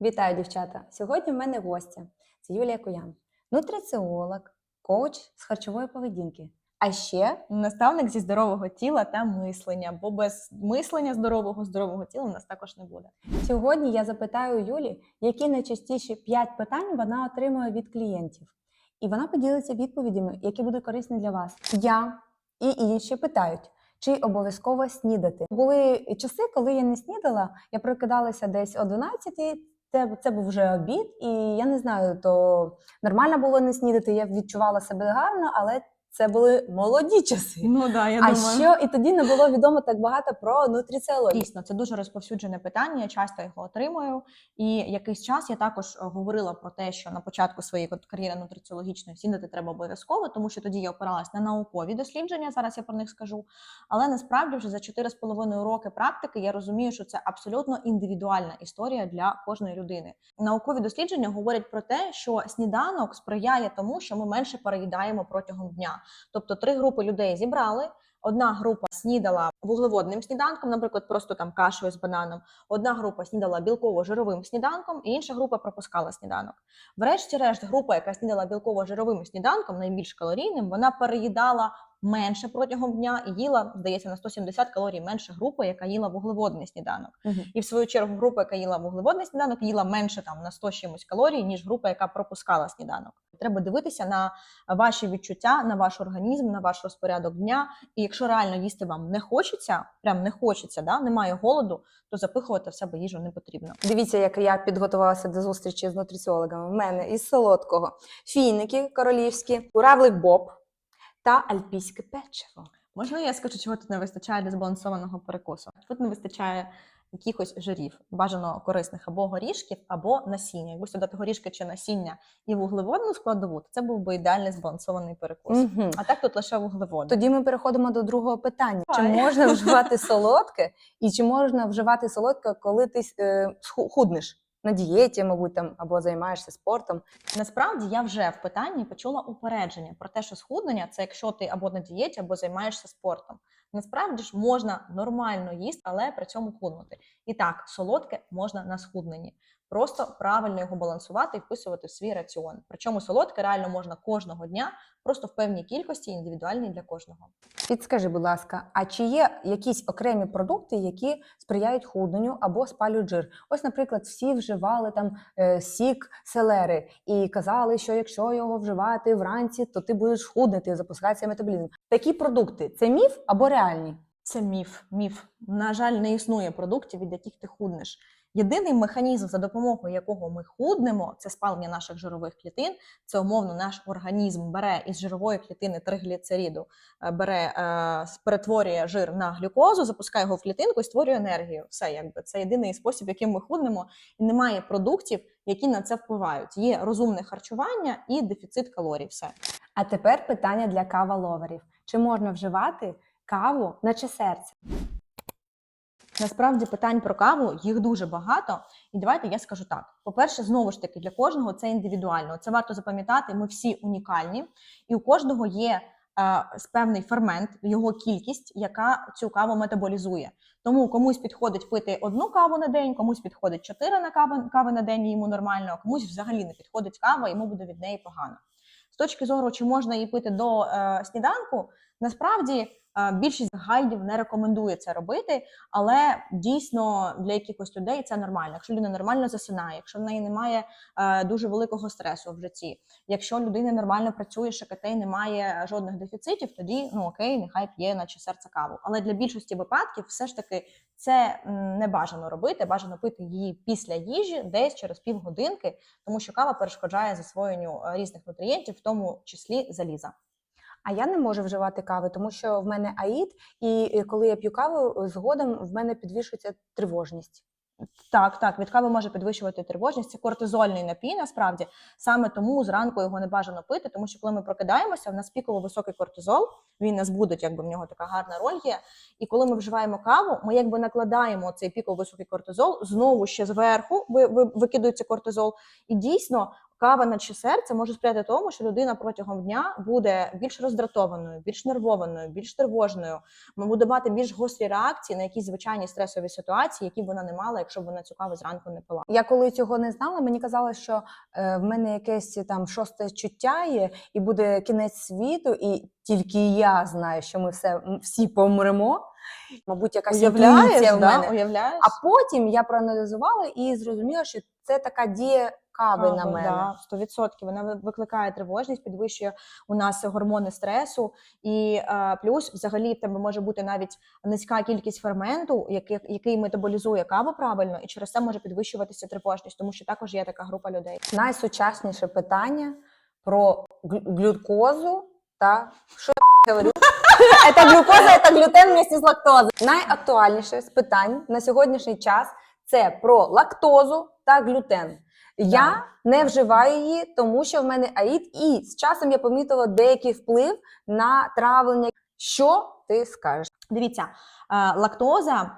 Вітаю, дівчата! Сьогодні в мене гостя. Це Юлія Куян, нутриціолог, коуч з харчової поведінки. А ще наставник зі здорового тіла та мислення, бо без мислення здорового, здорового тіла у нас також не буде. сьогодні я запитаю Юлі, які найчастіші 5 питань вона отримує від клієнтів. І вона поділиться відповідями, які будуть корисні для вас. Я і інші питають, чи обов'язково снідати. Були часи, коли я не снідала, я прокидалася десь о 12 це, це був вже обід, і я не знаю, то нормально було не снідати. Я відчувала себе гарно, але це були молоді часи. Ну да, я а що і тоді не було відомо так багато про нутриціологію. Дійсно, це дуже розповсюджене питання. Я часто його отримую. І якийсь час я також е, говорила про те, що на початку своєї кар'єри нутриціологічної снідати треба обов'язково, тому що тоді я опиралась на наукові дослідження. Зараз я про них скажу. Але насправді вже за 4,5 роки практики я розумію, що це абсолютно індивідуальна історія для кожної людини. Наукові дослідження говорять про те, що сніданок сприяє тому, що ми менше переїдаємо протягом дня. Тобто три групи людей зібрали. Одна група снідала вуглеводним сніданком, наприклад, просто там кашею з бананом. Одна група снідала білково-жировим сніданком, і інша група пропускала сніданок. Врешті-решт, група, яка снідала білково-жировим сніданком, найбільш калорійним, вона переїдала менше протягом дня і їла, здається, на 170 калорій менше групи, яка їла вуглеводний сніданок. І в свою чергу група, яка їла вуглеводний сніданок, їла менше там на 100 чимось калорій, ніж група, яка пропускала сніданок. Треба дивитися на ваші відчуття, на ваш організм, на ваш розпорядок дня. І якщо реально їсти вам не хочеться, прям не хочеться, да, немає голоду, то запихувати в себе їжу не потрібно. Дивіться, як я підготувалася до зустрічі з нутриціологами. В мене із солодкого фіники королівські, равлик боб та альпійське печиво. Можна я скажу, чого тут не вистачає для збалансованого перекусу? Тут не вистачає якихось жирів, бажано корисних або горішків, або насіння. Якби сюди горішки чи насіння і вуглеводну складову, то це був би ідеальний збалансований перекус. Мгм. А так тут лише вуглеводи. Тоді ми переходимо до другого питання: чи можна вживати солодке, і чи можна вживати солодке, коли ти е, худнеш на дієті, мабуть, там або займаєшся спортом? Насправді я вже в питанні почула упередження про те, що схуднення це якщо ти або на дієті, або займаєшся спортом. Насправді ж можна нормально їсти, але при цьому худнути. І так, солодке можна на схудненні. Просто правильно його балансувати і вписувати в свій раціон. Причому солодке реально можна кожного дня, просто в певній кількості, індивідуальній для кожного. Підскажи, будь ласка, а чи є якісь окремі продукти, які сприяють худненню або спалюють жир? Ось, наприклад, всі вживали там е, сік селери і казали, що якщо його вживати вранці, то ти будеш худнути, запускається метаболізм. Такі продукти це міф або реальні? Це міф. Міф. На жаль, не існує продуктів, від яких ти худнеш. Єдиний механізм, за допомогою якого ми худнемо, це спалення наших жирових клітин. Це умовно наш організм бере із жирової клітини тригліцериду, е, бере, е, перетворює жир на глюкозу, запускає його в клітинку і створює енергію. Все якби це єдиний спосіб, яким ми худнемо, і немає продуктів, які на це впливають. Є розумне харчування і дефіцит калорій. Все. А тепер питання для каваловерів: чи можна вживати каву, наче серце? Насправді питань про каву їх дуже багато. І давайте я скажу так: по-перше, знову ж таки, для кожного це індивідуально. Це варто запам'ятати. Ми всі унікальні, і у кожного є е, певний фермент, його кількість, яка цю каву метаболізує. Тому комусь підходить пити одну каву на день, комусь підходить чотири на кави, кави на день, і йому нормально, а комусь взагалі не підходить кава, йому буде від неї погано. З точки зору, чи можна її пити до е, сніданку, насправді більшість гайдів не рекомендує це робити, але дійсно для якихось людей це нормально. Якщо людина нормально засинає, якщо в неї немає е, дуже великого стресу в житті, якщо людина нормально працює, ШКТ і немає жодних дефіцитів, тоді ну окей, нехай п'є, наче серце каву. Але для більшості випадків, все ж таки, це не бажано робити. Бажано пити її після їжі, десь через півгодинки, тому що кава перешкоджає засвоєнню е, різних нутрієнтів, в тому числі заліза. А я не можу вживати кави, тому що в мене аїд, і коли я п'ю каву, згодом в мене підвищується тривожність. Так, так, від кави може підвищувати тривожність. Це кортизольний напій, насправді. Саме тому зранку його не бажано пити, тому що коли ми прокидаємося, в нас піково високий кортизол, він нас будить, якби в нього така гарна роль є. І коли ми вживаємо каву, ми якби накладаємо цей піково високий кортизол, знову ще зверху ви, викидується кортизол. І дійсно Кава на чи серце може сприяти тому, що людина протягом дня буде більш роздратованою, більш нервованою, більш тривожною, буде мати більш гострі реакції на якісь звичайні стресові ситуації, які б вона не мала, якщо б вона цю каву зранку не пила. Я коли цього не знала, мені казали, що е, в мене якесь там шосте чуття є, і буде кінець світу, і тільки я знаю, що ми все всі помремо. Мабуть, якась інтуїція в да? Уявляєш? А потім я проаналізувала і зрозуміла, що це така дія кави на мене. Да, 100%. Вона ви- викликає тривожність, підвищує у нас гормони стресу, і е, плюс, взагалі, в тебе може бути навіть низька кількість ферменту, який, який метаболізує каву правильно, і через це може підвищуватися тривожність, тому що також є така група людей. Найсучасніше питання про глю- глюкозу та що я говорю? Це глюкоза, це глютен вместе з лактозою. Найактуальніше з питань на сьогоднішній час це про лактозу та глютен. Я не вживаю її, тому що в мене аїд, і з часом я помітила деякий вплив на травлення. Що ти скажеш? Дивіться, е, лактоза е,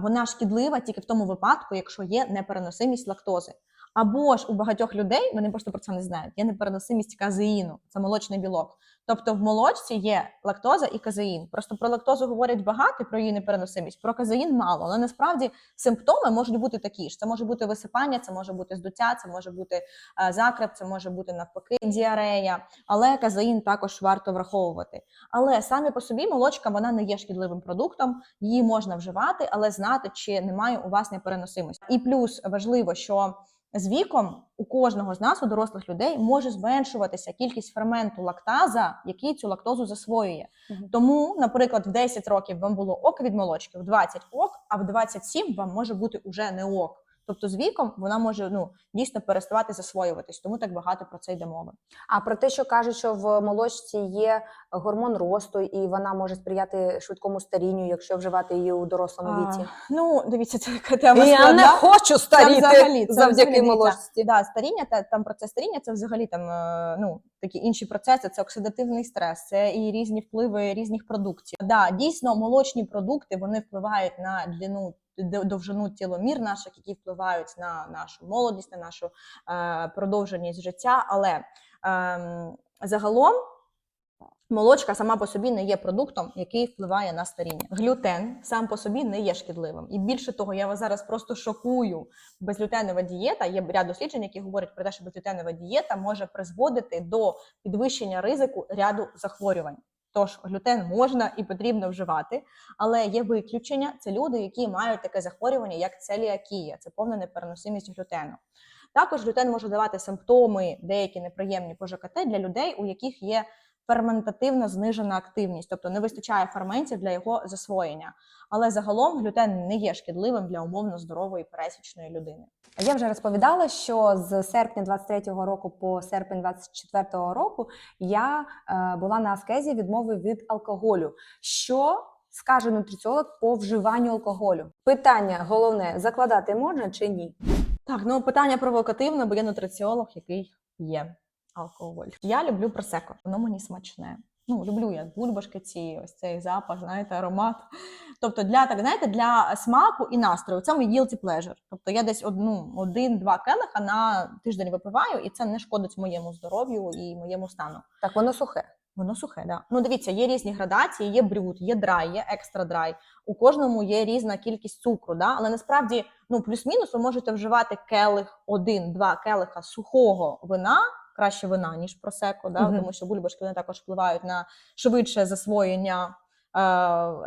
вона шкідлива тільки в тому випадку, якщо є непереносимість лактози. Або ж у багатьох людей, вони просто про це не знають, є непереносимість казеїну, це молочний білок. Тобто в молочці є лактоза і казеїн. Просто про лактозу говорять багато, про її непереносимість, про казеїн мало. Але насправді симптоми можуть бути такі ж: це може бути висипання, це може бути здуття, це може бути е, закреп, це може бути навпаки діарея. Але казеїн також варто враховувати. Але самі по собі молочка вона не є шкідливим продуктом, її можна вживати, але знати, чи немає у вас непереносимості. І плюс важливо, що з віком у кожного з нас, у дорослих людей, може зменшуватися кількість ферменту лактаза, який цю лактозу засвоює. Угу. Тому, наприклад, в 10 років вам було ок від молочки, в 20 ок, а в 27 вам може бути уже не ок. Тобто з віком вона може ну дійсно переставати засвоюватись, тому так багато про це йде мови. А про те, що кажуть, що в молочці є гормон росту, і вона може сприяти швидкому старінню, якщо вживати її у дорослому віці. А, ну, дивіться, це така тема Я складна. не хочу старіти взагалі- це завдяки взагалі, молочці. Да, старіння та там процес старіння це взагалі там е, ну такі інші процеси. Це оксидативний стрес, це і різні впливи різних продуктів. Да, дійсно, молочні продукти вони впливають на длину. Довжину тіломір наших, які впливають на нашу молодість, на нашу е, продовженість життя. Але ем, загалом молочка сама по собі не є продуктом, який впливає на старіння. Глютен сам по собі не є шкідливим. І більше того, я вас зараз просто шокую безглютенова дієта. Є ряд досліджень, які говорять про те, що безглютенова дієта може призводити до підвищення ризику ряду захворювань. Тож глютен можна і потрібно вживати, але є виключення. Це люди, які мають таке захворювання, як целіакія, це повна непереносимість глютену. Також глютен може давати симптоми, деякі неприємні по для людей, у яких є ферментативно знижена активність, тобто не вистачає ферментів для його засвоєння. Але загалом глютен не є шкідливим для умовно здорової пересічної людини. Я вже розповідала, що з серпня 23-го року по серпень 24-го року я е, була на аскезі відмови від алкоголю. Що скаже нутриціолог по вживанню алкоголю? Питання головне: закладати можна чи ні? Так, ну питання провокативне, бо я нутриціолог, який є алкоголь. Я люблю просеко, воно мені смачне. Ну, люблю я бульбашки ці, ось цей запах, знаєте, аромат. Тобто, для так, знаєте, для смаку і настрою це мій guilty pleasure. Тобто я десь одну, один-два келиха на тиждень випиваю, і це не шкодить моєму здоров'ю і моєму стану. Так, воно сухе. Воно сухе, да. Ну дивіться, є різні градації, є брют, є драй, є екстра драй. У кожному є різна кількість цукру, да? але насправді ну плюс-мінус ви можете вживати келих один-два келиха сухого вина, краще вина, ніж просеко, да? Мгм. тому що бульбашки вони також впливають на швидше засвоєння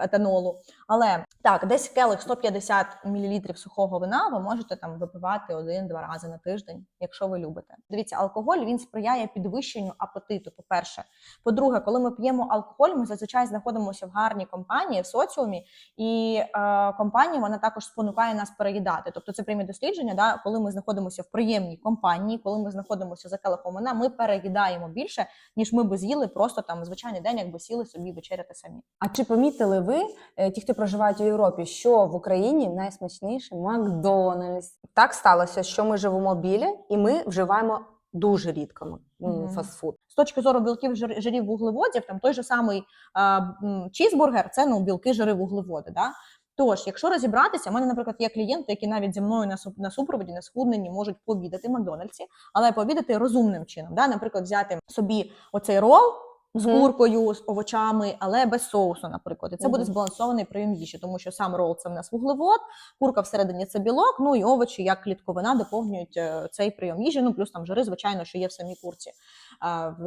етанолу. Але так, десь келих 150 мл сухого вина ви можете там випивати один-два рази на тиждень, якщо ви любите. Дивіться, алкоголь він сприяє підвищенню апетиту. По-перше, по-друге, коли ми п'ємо алкоголь, ми зазвичай знаходимося в гарній компанії, в соціумі, і е, компанія вона також спонукає нас переїдати. Тобто це прямі дослідження, да, коли ми знаходимося в приємній компанії, коли ми знаходимося за келихом вина, ми переїдаємо більше, ніж ми би з'їли просто там звичайний день, якби сіли собі вечеряти самі. А чи помітили ви, е, ті, хто проживають у Європі, що в Україні найсмачніший Макдональдс? Так сталося, що ми живемо біля, і ми вживаємо дуже рідко Мгм. фастфуд. З точки зору білків, жирів, вуглеводів, там той же самий а, м, чізбургер, це ну білки, жири, вуглеводи. Да? Тож, якщо розібратися, в мене, наприклад, є клієнти, які навіть зі мною на на супроводі на схудненні можуть пообідати в Макдональдсі, але пообідати розумним чином. Да? Наприклад, взяти собі оцей рол з куркою, з овочами, але без соусу, наприклад. І це буде збалансований прийом їжі, тому що сам рол це в нас вуглевод, курка всередині це білок, ну і овочі як клітковина доповнюють е, цей прийом їжі. Ну плюс там жири, звичайно, що є в самій курці,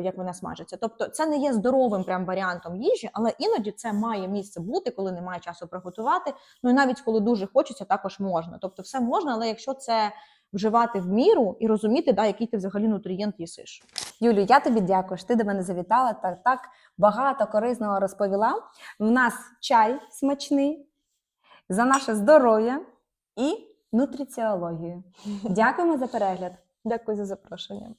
як вона смажиться. Тобто це не є здоровим прям варіантом їжі, але іноді це має місце бути, коли немає часу приготувати. Ну і навіть коли дуже хочеться, також можна. Тобто, все можна, але якщо це вживати в міру і розуміти, да, який ти взагалі нутрієнт їсиш. Юлю, я тобі дякую, що ти до мене завітала та так багато корисного розповіла. В нас чай смачний за наше здоров'я і нутриціологію. Дякуємо за перегляд. Дякую за запрошення.